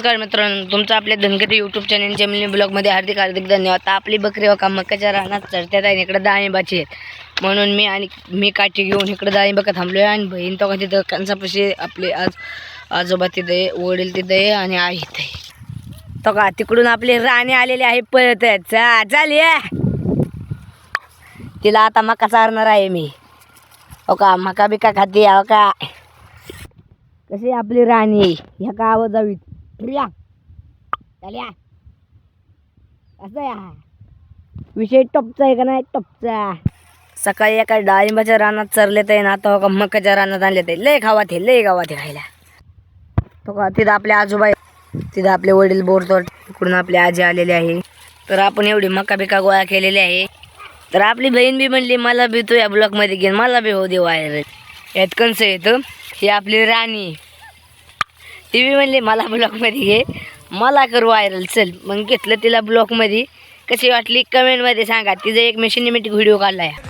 नमस्कार मित्रांनो तुमचं आपल्या धनगरी यूट्यूब चॅनल जमिनी ब्लॉगमध्ये हार्दिक हार्दिक धन्यवाद. आपली बकरी व मक्काच्या रानात चढत्यात आहे इकडे डाळिंबाची आहेत. म्हणून मी आणि मी काठी घेऊन इकडे डाळिंबका थांबलो आहे आणि बहीण तो का तिथं कंसापाशी आपले आज आजोबा तिथे आहे, वडील तिथे आहे आणि आई इथे. तो का तिकडून आपली राणी आलेले आहे पळत चा चाल ये. तिला आता मका चारणार आहे मी. हो का मका बिका खाते हो का? कशी आपली राणी? ह्या का आवाज जावी असं या. विषय टपचा आहे का नाही? टपचा. सकाळी एका डाळिंबाच्या रानात चरलेत आहे ना आता का मकाच्या रानात आणले ते. लय खावा ते लय गावात ते खायला. तो का तिथं आपले आजोबा तिथं आपले वडील बोरतो इकडून आपले आजी आलेले आहे. तर आपण एवढी मका बिका गोळा केलेली आहे. तर आपली बहीण बी म्हणली मला बी तू या ब्लॉकमध्ये घेऊन मला बी हो दे आहे यात कंस येतं ही आपली राणी. ती बी म्हणली मला ब्लॉकमध्ये घे. मला कर व्हायरल चल. मग घेतलं तिला ब्लॉकमध्ये कशी वाटली? कमेंटमध्ये सांगा. तिचा एक मी सिनेमॅटिक व्हिडिओ काढला आहे